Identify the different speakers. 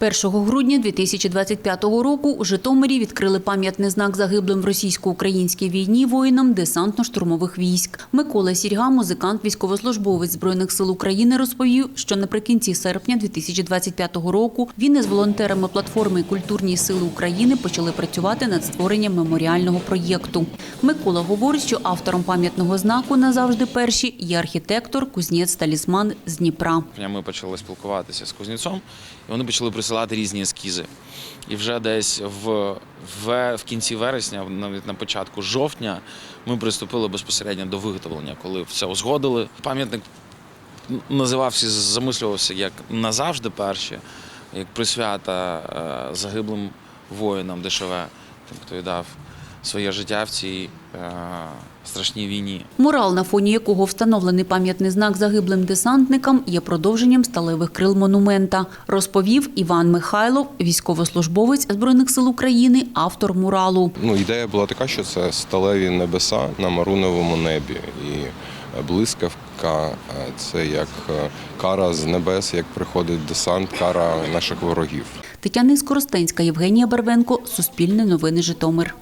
Speaker 1: 1 грудня 2025 року у Житомирі відкрили пам'ятний знак загиблим в російсько-українській війні воїнам десантно-штурмових військ. Микола Сірга, музикант, військовослужбовець Збройних сил України, розповів, що наприкінці серпня 2025 року він із волонтерами платформи Культурні сили України почали працювати над створенням меморіального проєкту. Микола говорить, що автором пам'ятного знаку назавжди перші є архітектор Кузнєць Талісман з Дніпра.
Speaker 2: Ми почали спілкуватися з Кузнєцом, і вони почали присилати різні ескізи. І вже десь в, в, в кінці вересня, навіть на початку жовтня, ми приступили безпосередньо до виготовлення, коли все узгодили. Пам'ятник називався, замислювався як назавжди перші, як присвята е, загиблим воїнам ДШВ, тим, хто віддав своє життя в цій е, страшній війні.
Speaker 1: Мурал, на фоні якого встановлений пам'ятний знак загиблим десантникам, є продовженням сталевих крил монумента, розповів Іван Михайлов, військовослужбовець Збройних сил України, автор муралу.
Speaker 3: Ну, ідея була така, що це сталеві небеса на маруновому небі. І блискавка е, це як е, кара з небес, як приходить десант, кара наших ворогів.
Speaker 1: Тетяна Скоростенська, Євгенія Барвенко, Суспільне новини Житомир.